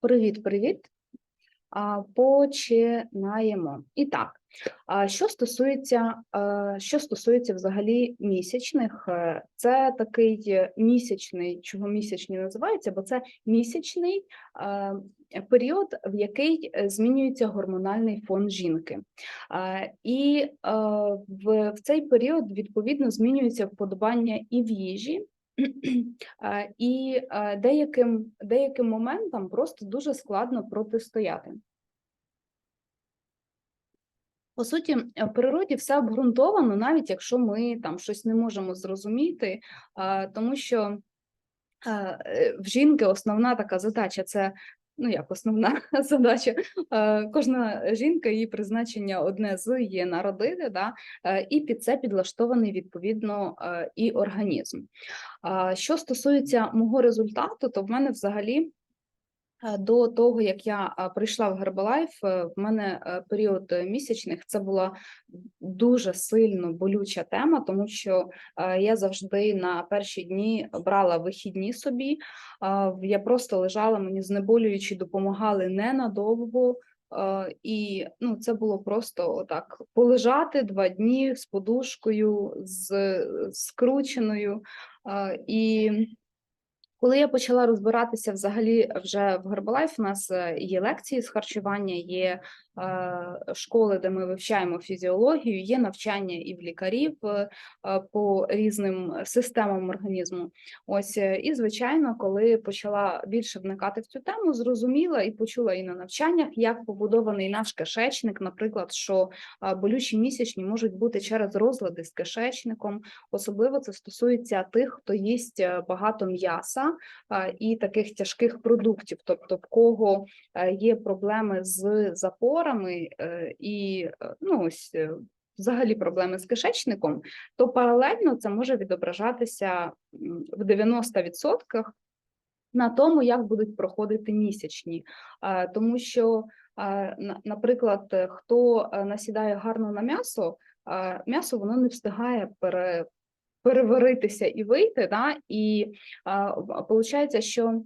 Привіт, привіт. Починаємо. І так, що стосується, що стосується взагалі місячних, е, це такий місячний, чого місячні називаються, бо це місячний період, в який е, змінюється гормональний фон жінки. І е, в, цей період відповідно змінюється вподобання і в їжі, і деяким, деяким моментам просто дуже складно протистояти. По суті, е, в природі все обґрунтовано, навіть якщо ми там щось не можемо зрозуміти, тому що е, в жінки основна така задача це. Ну, як основна задача, е, кожна жінка, її призначення одне з є народити, да, е, і під це підлаштований відповідно е, і організм. Що стосується мого результату, то в мене взагалі до того, як я прийшла в е, в мене е, період е, місячних це була дуже сильно болюча тема, тому що е, я завжди на перші дні брала вихідні собі. Я просто лежала, мені знеболюючі допомагали ненадовго. е, І ну, це було просто отак полежати два дні з подушкою, з скрученою. Е, І коли я почала розбиратися взагалі вже в Herbalife, у нас е, є лекції з харчування, є школи, де ми вивчаємо фізіологію, є навчання і в лікарів е, по різним системам організму. Ось е, і звичайно, коли почала більше вникати в цю тему, зрозуміла і почула і на навчаннях, як побудований наш кишечник, наприклад, що болючі місячні можуть бути через розлади з кишечником. Особливо це стосується тих, хто їсть е, багато м'яса і таких тяжких продуктів, тобто в кого є проблеми з запорами е, і е, ну ось. е, Взагалі проблеми з кишечником, то паралельно це може відображатися в 90% на тому, як будуть проходити місячні. Тому що, наприклад, хто насідає гарно на м'ясо, м'ясо воно не встигає пере, переваритися і вийти, да? і виходить, що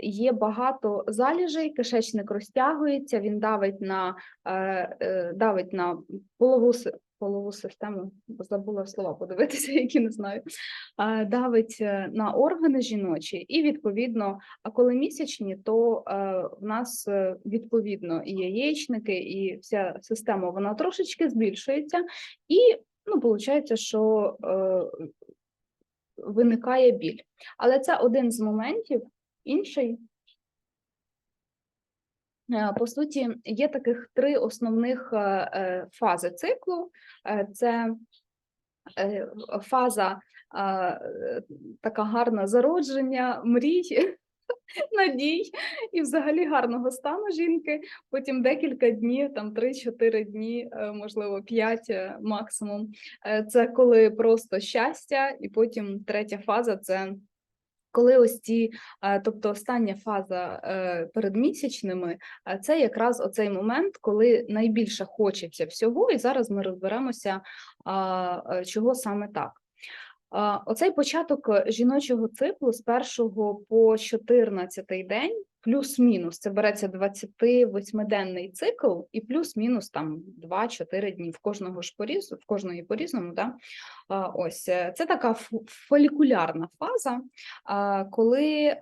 є багато заліжей, кишечник розтягується, він давить на, е, е, давить на полову, полову систему, забула слова подивитися, які не знаю, е, давить на органи жіночі, і відповідно, а коли місячні, то в нас відповідно і яєчники, і вся система вона трошечки збільшується, і ну, виходить, що виникає біль. Але це один з моментів. Інший, е, по суті, є таких три основних е, е, фази циклу: це фаза така гарна зародження, мрій, надій і взагалі гарного стану жінки. Потім декілька днів, там 3-4 дні, можливо, 5 е, максимум. Це коли просто щастя, і потім третя фаза це. Коли ось ці, е, тобто остання фаза е, перед місячними, е, це якраз оцей момент, коли найбільше хочеться всього, і зараз ми розберемося, чого саме так. Оцей початок жіночого циклу з 1 по 14 день, плюс-мінус, це береться 28-денний цикл, і плюс-мінус там 2-4 дні в кожного ж поріз, в кожної по-різному. Да? Ось е, це така фолікулярна фаза, коли,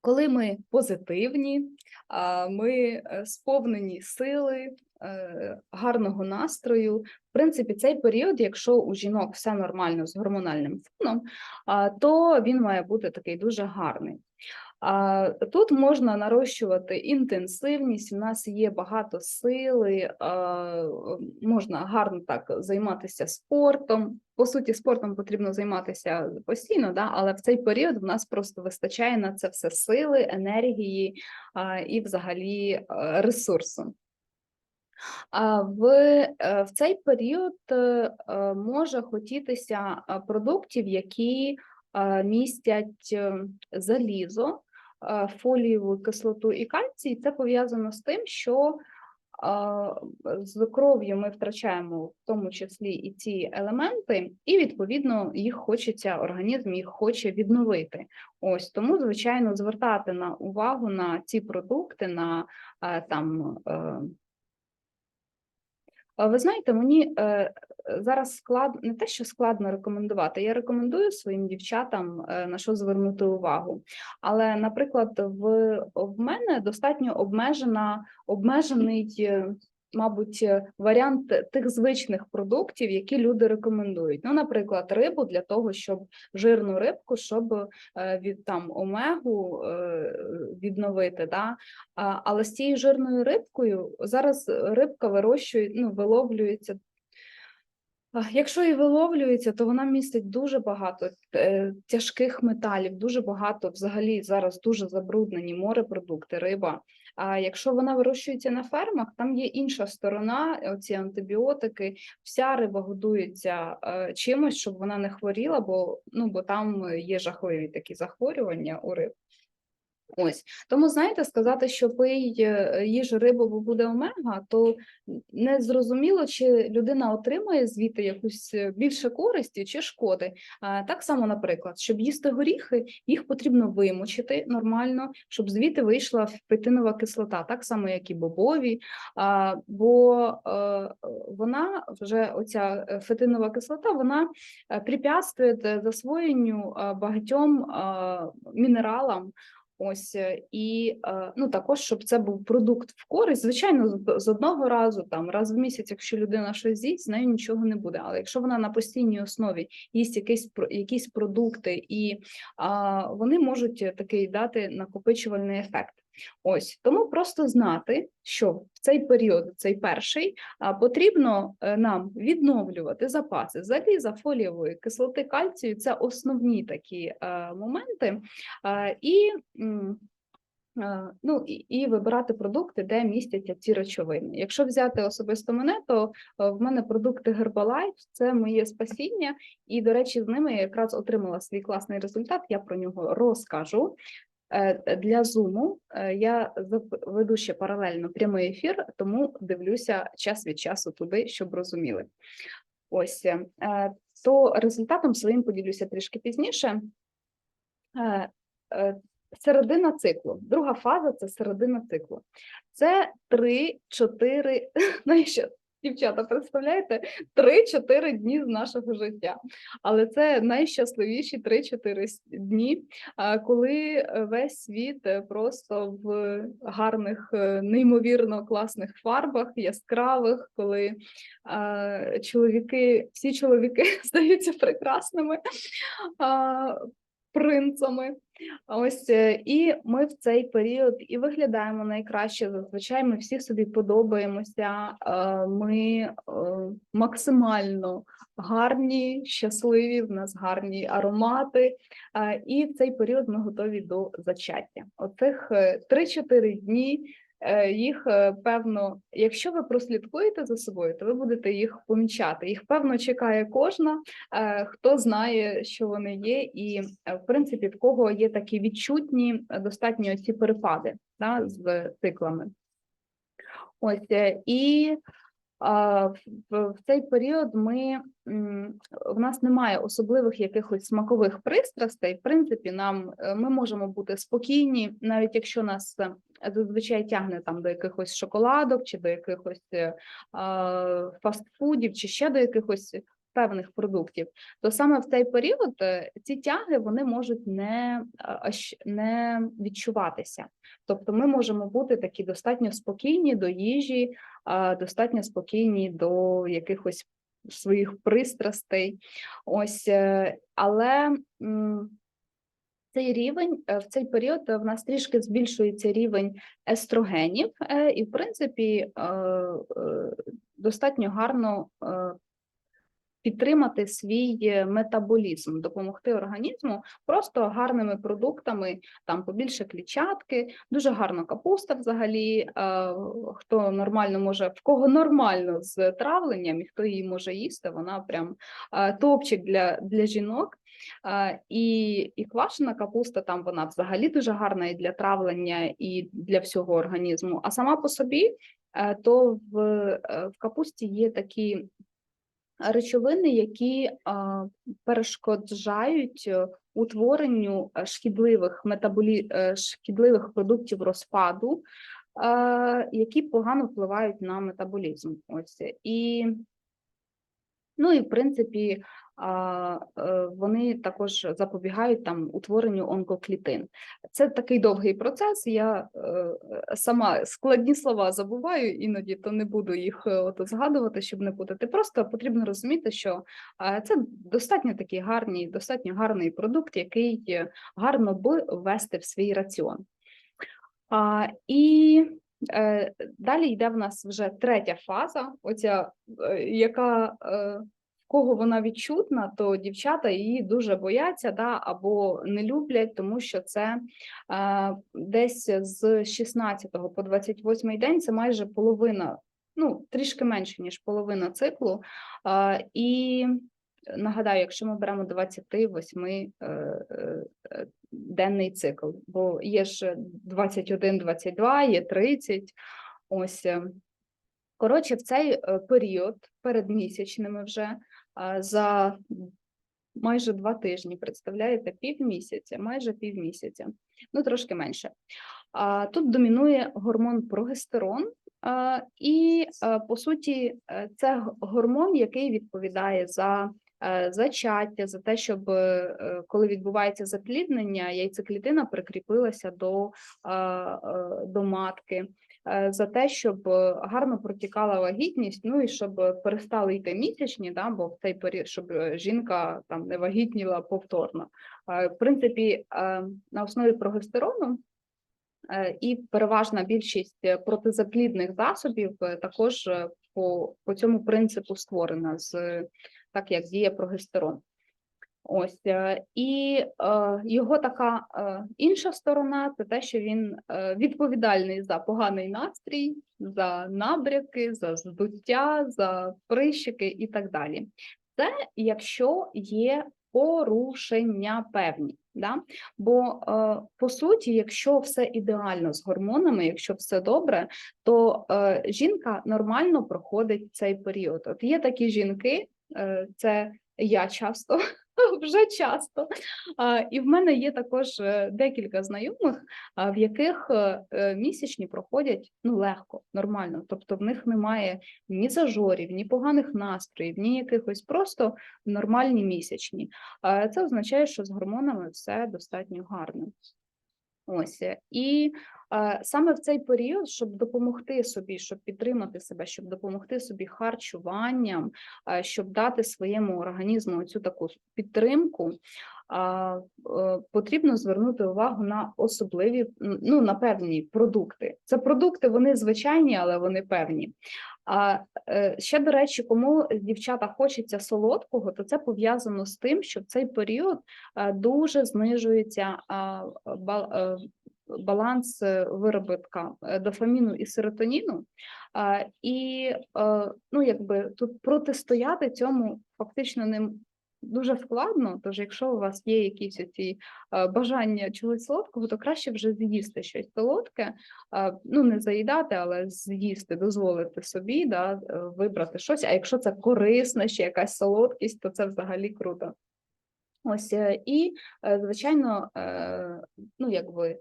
коли ми позитивні, ми е, сповнені сили, е, гарного настрою. В принципі, цей період, якщо у жінок все нормально з гормональним фоном, то він має бути такий дуже гарний. А, Тут можна нарощувати інтенсивність, у нас є багато сили, можна гарно так займатися спортом. По суті, спортом потрібно займатися постійно, да? але в цей період в нас просто вистачає на це все сили, енергії і взагалі ресурсу. А в, е, в цей період е, е, може хотітися продуктів, які містять е, залізо, фолієву кислоту і кальцій. Це пов'язано з тим, що з кров'ю ми втрачаємо в тому числі і ці елементи, і відповідно їх хочеться, організм їх хоче відновити. Ось тому, звичайно, звертати на увагу на ці продукти, на е, там. Ви знаєте, мені е, зараз складно не те, що складно рекомендувати. Я рекомендую своїм дівчатам е, на що звернути увагу. Але, наприклад, в, в мене достатньо обмежена, обмежений, е, мабуть, е, варіант тих звичних продуктів, які люди рекомендують. Ну, наприклад, рибу для того, щоб жирну рибку, щоб е, від там омегу е, відновити. Да? Але з цією жирною рибкою зараз рибка вирощує, ну, виловлюється. Якщо і виловлюється, то вона містить дуже багато е, тяжких металів, дуже багато взагалі зараз дуже забруднені морепродукти, риба. А якщо вона вирощується на фермах, там є інша сторона, оці антибіотики. Вся риба годується е, чимось, щоб вона не хворіла, бо ну бо там є жахливі такі захворювання у риб. Ось тому знаєте, сказати, що пий е, їж рибу, бо буде омега, то не зрозуміло, чи людина отримає звідти якусь е, більше користі чи шкоди. Так само, наприклад, щоб їсти горіхи, їх потрібно вимочити нормально, щоб звідти вийшла фетинова кислота, так само, як і бобові. Бо е, вона вже оця фетинова кислота, вона препятствує засвоєнню багатьом мінералам. Ось е, і е, ну також, щоб це був продукт в користь. Звичайно, з- одного разу, там раз в місяць, якщо людина щось з'їсть, з нею нічого не буде. Але якщо вона на постійній основі їсть якісь якісь продукти, і а, вони можуть е, такий дати накопичувальний ефект. Ось тому просто знати, що в цей період, цей перший, потрібно е, нам відновлювати запаси заліза, фолієвої кислоти, кальцію. Це основні такі е, моменти. Е, І ну і, і вибирати продукти, де містяться ці речовини. Якщо взяти особисто мене, то в мене продукти Herbalife – це моє спасіння, і до речі, з ними я якраз отримала свій класний результат. Я про нього розкажу. Е, Для Zoom е, я веду ще паралельно прямий ефір, тому дивлюся час від часу туди, щоб розуміли. Ось е, то результатом своїм поділюся трішки пізніше. Середина циклу. Друга фаза це середина циклу. Це 3-4, ну і що, дівчата, представляєте, 3-4 дні з нашого життя. Але це найщасливіші 3-4 дні, коли е, весь світ е, просто в гарних, е, неймовірно класних фарбах, яскравих, коли чоловіки, всі чоловіки здаються прекрасними. Принцами, ось е, і ми в цей період і виглядаємо найкраще. Зазвичай ми всі собі подобаємося. е, Ми е, максимально гарні, щасливі. В нас гарні аромати. е, І в цей період ми готові до зачаття. Оцих е, 3-4 дні. Е, Їх е, певно, якщо ви прослідкуєте за собою, то ви будете їх помічати. Їх певно чекає кожна, е, хто знає, що вони є, і в принципі в кого є такі відчутні достатні достатньо ці перепади да, з циклами. Ось і в, цей період ми в нас немає особливих якихось смакових пристрастей. В принципі, нам е, ми можемо бути спокійні, навіть якщо нас е, зазвичай тягне там до якихось шоколадок чи до якихось е, фастфудів, чи ще до якихось певних продуктів, то саме в цей період е, ці тяги вони можуть не, не відчуватися. Тобто ми можемо бути такі достатньо спокійні до їжі, достатньо спокійні до якихось своїх пристрастей. Ось, е, але цей рівень е, в цей період в нас трішки збільшується рівень естрогенів, і в принципі достатньо гарно. Підтримати свій е, метаболізм, допомогти організму просто гарними продуктами, там побільше клітчатки, дуже гарна капуста взагалі. е, Хто нормально може, в кого нормально з травленням і хто її може їсти, вона прям е, топчик для, для жінок. І, і квашена капуста там вона взагалі дуже гарна і для травлення, і для всього організму. А сама по собі то в, в капусті є такі речовини, які перешкоджають е, утворенню е, шкідливих метаболі... е, шкідливих продуктів розпаду, які погано впливають на метаболізм. Ось і Ну і в принципі, е, вони також запобігають там утворенню онкоклітин. Це такий довгий процес. Я е, сама складні слова забуваю іноді, то не буду їх е, ото згадувати, щоб не путати. Просто потрібно розуміти, що це достатньо такий гарний, достатньо гарний продукт, який гарно би ввести в свій раціон. І далі йде в нас вже третя фаза, оця, е, яка е, кого вона відчутна, то дівчата її дуже бояться да, або не люблять, тому що це е, десь з 16 по 28 день це майже половина, ну трішки менше, ніж половина циклу. Е, і нагадаю, якщо ми беремо 28 е, е, е, цикл, бо є ж 21, 22, є 30. Ось. Коротше, в цей період перед місячними вже за майже два тижні, представляєте, півмісяця, майже півмісяця, ну трошки менше. Тут домінує гормон прогестерон, і по суті, це гормон, який відповідає за зачаття, за те, щоб е, е, коли відбувається запліднення, яйцеклітина прикріпилася до, е, до матки, е, за те, щоб е, гарно протікала вагітність, ну і щоб е, перестали йти місячні, да, бо в цей період, щоб е, жінка там не вагітніла повторно. Е, В принципі, е, на основі прогестерону Е, І переважна більшість е, протизаплідних засобів е, також е, по, по цьому принципу створена, з е, так як діє прогестерон. Ось е, і е, його така е, інша сторона це те, що він е, відповідальний за поганий настрій, за набряки, за здуття, за прищики і так далі. Це якщо є порушення певні. Да? Бо е, по суті, якщо все ідеально з гормонами, якщо все добре, то е, жінка нормально проходить цей період. От є такі жінки, е, це я часто, вже часто. І в мене є також е, декілька знайомих, в яких е, е, місячні проходять ну легко, нормально. Тобто в них немає ні зажорів, ні поганих настроїв, ні якихось просто нормальні місячні. Це означає, що з гормонами все достатньо гарно. Ось і саме в цей період, щоб допомогти собі, щоб підтримати себе, щоб допомогти собі харчуванням, е, щоб дати своєму організму цю таку підтримку, е, потрібно звернути увагу на особливі, ну на певні продукти. Це продукти, вони звичайні, але вони певні. А е, ще до речі, кому дівчата хочеться солодкого, то це пов'язано з тим, що в цей період е, дуже знижується е, баланс е, виробітка е, дофаміну і серотоніну. І е, ну, якби тут протистояти цьому фактично не дуже складно. Тож, якщо у вас є якісь ці бажання чогось солодкого, то краще вже з'їсти щось солодке, ну не заїдати, але з'їсти, дозволити собі, да, вибрати щось. А якщо це корисна ще якась солодкість, то це взагалі круто. Ось і, звичайно, ну якби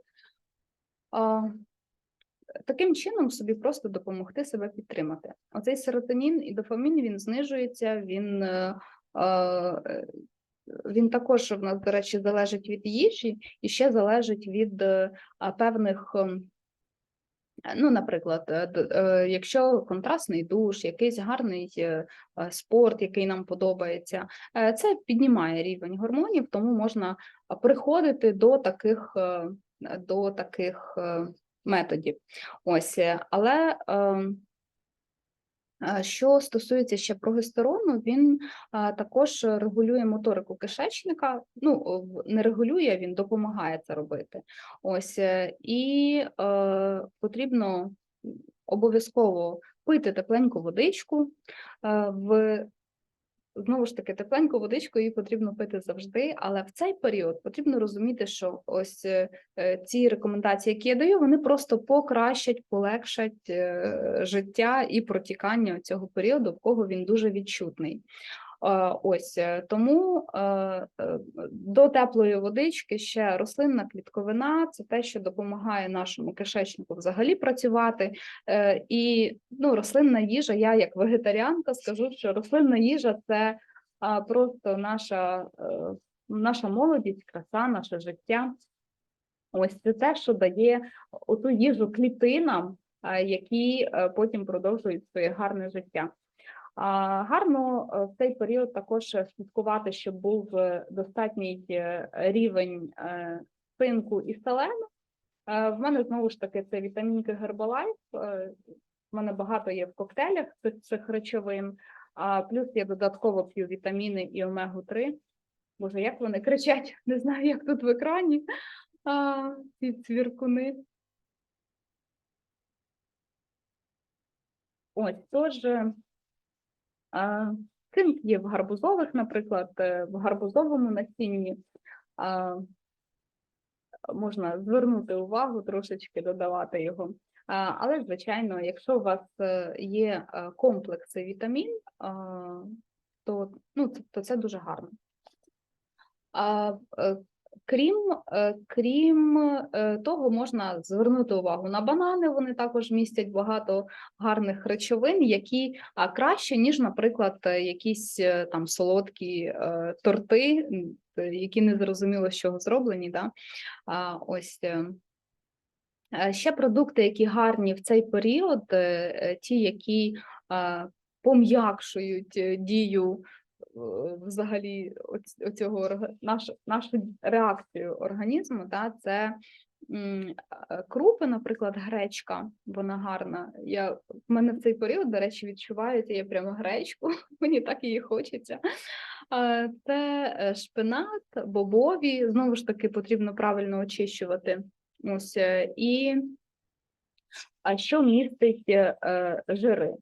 таким чином собі просто допомогти себе підтримати. Оцей серотонін і дофамін він знижується, він, е, е, він також в нас, до речі, залежить від їжі і ще залежить від е, певних. Ну, наприклад, якщо контрастний душ, якийсь гарний спорт, який нам подобається, це піднімає рівень гормонів, тому можна приходити до таких, до таких е, методів. Ось, е, але ем, е, що стосується ще прогестерону, він також регулює моторику кишечника. Ну, не регулює, він допомагає це робити. Ось і потрібно обов'язково пити тепленьку водичку. В Знову ж таки, тепленьку водичку її потрібно пити завжди, але в цей період потрібно розуміти, що ось е, е, ці рекомендації, які я даю, вони просто покращать, полегшать е, життя і протікання цього періоду, в кого він дуже відчутний. Е, Ось е, тому е, до теплої водички ще рослинна клітковина це те, що допомагає нашому кишечнику взагалі працювати. І ну, рослинна їжа, я як вегетаріанка скажу, що рослинна їжа це просто наша, наша молодість, краса, наше життя. Ось це те, що дає оту їжу клітинам, які потім продовжують своє гарне життя. Гарно е, в цей період також слідкувати, щоб був е, достатній е, рівень цинку і селену. В мене знову ж таки це вітамінки Herbalife. В мене багато є в коктейлях цих, цих речовин, а плюс я додатково п'ю вітаміни і омегу 3 Боже, як вони кричать, не знаю, як тут в екрані. А, ці цвіркуни. Ось, тож, цинк є в гарбузових, наприклад, е, в гарбузовому насінні. Можна звернути увагу, трошечки додавати його. Але, звичайно, якщо у вас е, є е, комплекси вітамін, то, ну, то це дуже гарно. Крім, е, крім е, того, можна звернути увагу на банани. Вони також містять багато гарних речовин, які краще, ніж, наприклад, е, якісь там солодкі торти, які не зрозуміло з чого зроблені. Да? Ось Ще продукти, які гарні в цей період, ті, які пом'якшують дію взагалі оцього орга- нашу, реакцію організму, да, це е, крупи, наприклад, гречка, вона гарна. Я, в мене в цей період, до речі, відчувається, я прямо гречку, мені так її хочеться. Е, Це е, шпинат, бобові, знову ж таки, потрібно правильно очищувати. Ось е, і а що містить е, е, жири?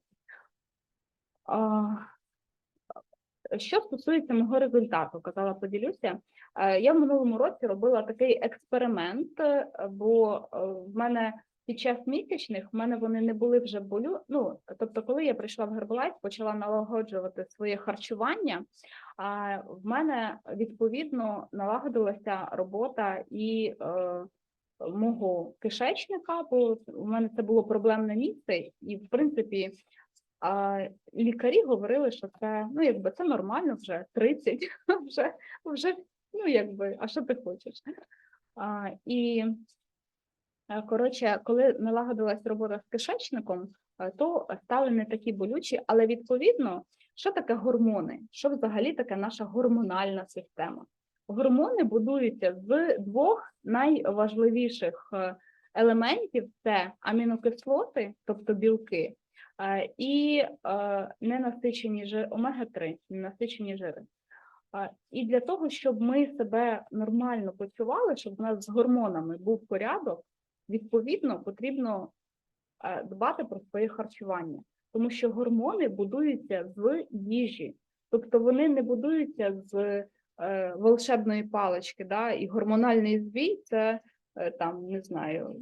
Що стосується мого результату, казала, поділюся. Е, Я в минулому році робила такий експеримент, е, бо е, в мене під час місячних в мене вони не були вже болю. Ну тобто, коли я прийшла в Herbalife, почала налагоджувати своє харчування. А в мене відповідно налагодилася робота і мого кишечника, бо у мене це було проблемне місце, і в принципі. А лікарі говорили, що це ну якби це нормально, вже 30, вже вже ну якби, а що ти хочеш? А, і е, коротше, коли налагодилась робота з кишечником, е, то стали не такі болючі, але відповідно, що таке гормони? Що взагалі таке наша гормональна система? Гормони будуються з двох найважливіших е, елементів: це амінокислоти, тобто білки, і е, ненасичені жири, омега-3, ненасичені жири. І для того, щоб ми себе нормально почували, щоб в нас з гормонами був порядок, відповідно потрібно е, дбати про своє харчування, тому що гормони будуються з їжі, тобто вони не будуються з е, волшебної палички, да? і гормональний збій це е, там не знаю,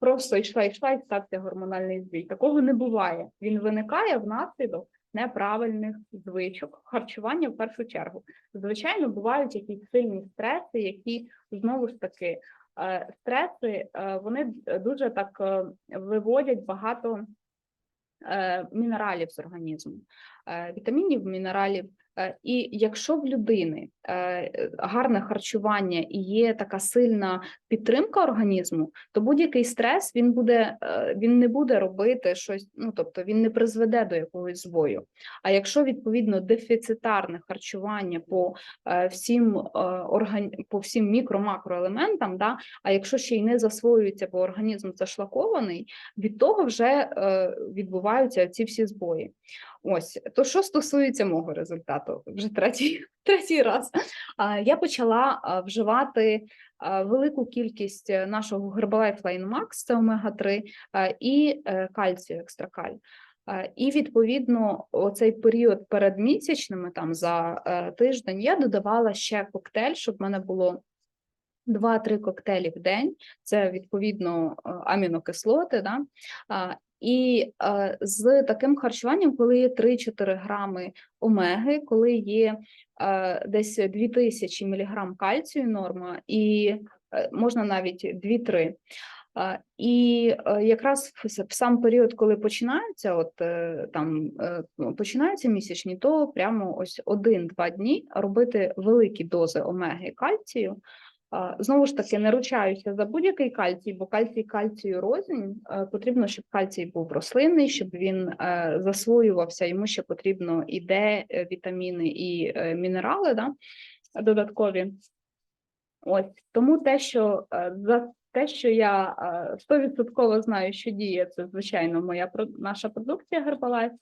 просто йшла, йшла і стався гормональний збій. Такого не буває. Він виникає внаслідок неправильних звичок харчування в першу чергу. Звичайно, бувають якісь сильні стреси, які знову ж таки е, стреси е, вони дуже так е, виводять багато е, мінералів з організму, е, вітамінів, мінералів. Е, І якщо в людини е, гарне харчування і є така сильна підтримка організму, то будь-який стрес він буде е, він не буде робити щось, ну тобто він не призведе до якогось збою. А якщо відповідно дефіцитарне харчування по всім по всім мікро-макроелементам, да, а якщо ще й не засвоюється, бо організм зашлакований, від того вже відбуваються ці всі збої. Ось то, що стосується мого результату, вже третій, третій раз. Я почала вживати велику кількість е, нашого Herbalife Line Max, це омега 3 і е, кальцію екстракаль. І відповідно, оцей період перед місячними, там за е, тиждень, я додавала ще коктейль, щоб в мене було 2-3 коктейлі в день. Це відповідно амінокислоти. Да? І е, з таким харчуванням, коли є 3-4 грами омеги, коли є е, десь 2000 мг кальцію норма, і е, можна навіть 2-3. А, І е, якраз в сам період, коли починаються, от е, там е, ну, починаються місячні, то прямо ось один-два дні робити великі дози омеги кальцію. Знову ж таки, не ручаюся за будь-який кальцій, бо кальцій кальцію рознь. Потрібно, щоб кальцій був рослинний, щоб він е, засвоювався. Йому ще потрібно і Д, е, вітаміни, і е, мінерали да, додаткові. Ось тому те, що за те, що я е, стовідсотково знаю, що діє, це звичайно моя наша продукція Herbalife,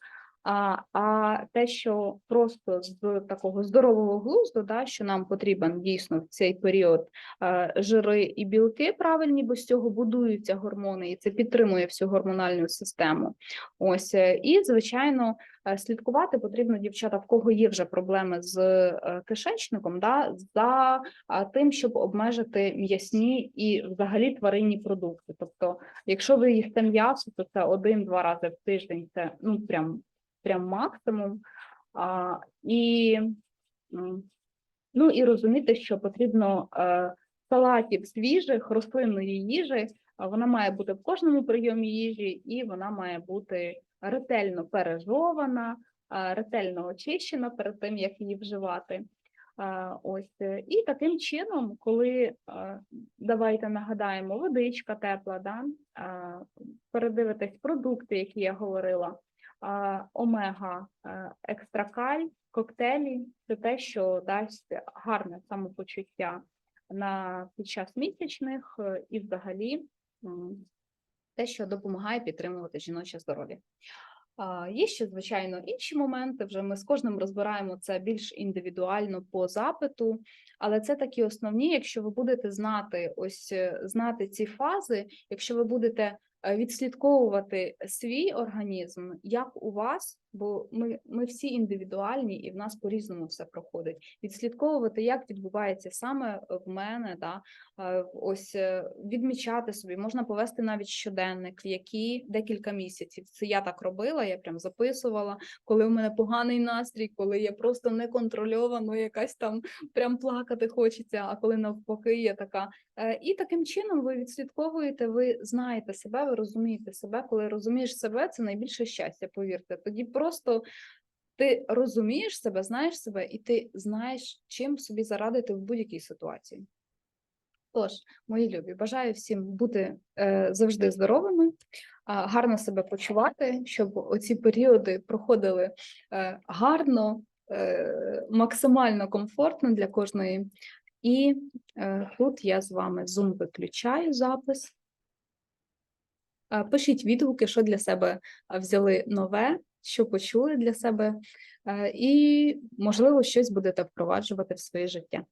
а, а те, що просто з такого здорового глузду, да, що нам потрібен дійсно в цей період е, жири і білки правильні, бо з цього будуються гормони, і це підтримує всю гормональну систему. Ось е, і звичайно. е, Слідкувати потрібно дівчата, в кого є вже проблеми з кишечником, да, за тим, щоб обмежити м'ясні і взагалі тваринні продукти. Тобто, якщо ви їсте м'ясо, то це один-два рази в тиждень, це ну прям, прям максимум. А, і, ну, і розуміти, що потрібно е, салатів свіжих, рослинної їжі, вона має бути в кожному прийомі їжі, і вона має бути ретельно пережована, ретельно очищена перед тим, як її вживати. Ось е, і таким чином, коли давайте нагадаємо, водичка тепла, да? а, передивитесь продукти, які я говорила, омега, е, екстракаль, коктейлі це те, що дасть гарне самопочуття на під час місячних е, і взагалі те, що допомагає підтримувати жіноче здоров'я. Є ще, звичайно, інші моменти. Вже ми з кожним розбираємо це більш індивідуально по запиту, але це такі основні. Якщо ви будете знати ось е, знати ці фази, якщо ви будете відслідковувати свій організм, як у вас, бо ми, ми всі індивідуальні і в нас по-різному все проходить. Відслідковувати, як відбувається саме в мене, да, е, ось е, відмічати собі, можна повести навіть щоденник, які декілька місяців. Це я так робила, я прям записувала, коли у мене поганий настрій, коли я просто неконтрольовано якась там прям плакати хочеться, а коли навпаки я така. Е, І таким чином ви відслідковуєте, ви знаєте себе, ви розумієте себе. Коли розумієш себе, це найбільше щастя, повірте. Тоді просто ти розумієш себе, знаєш себе, і ти знаєш, чим собі зарадити в будь-якій ситуації. Тож, мої любі, бажаю всім бути е, завжди здоровими, а, гарно себе почувати, щоб оці періоди проходили е, гарно, е, максимально комфортно для кожної. І е, тут я з вами Zoom виключаю запис. Е, Пишіть відгуки, що для себе е, взяли нове, що почули для себе, е, і, можливо, щось будете впроваджувати в своє життя.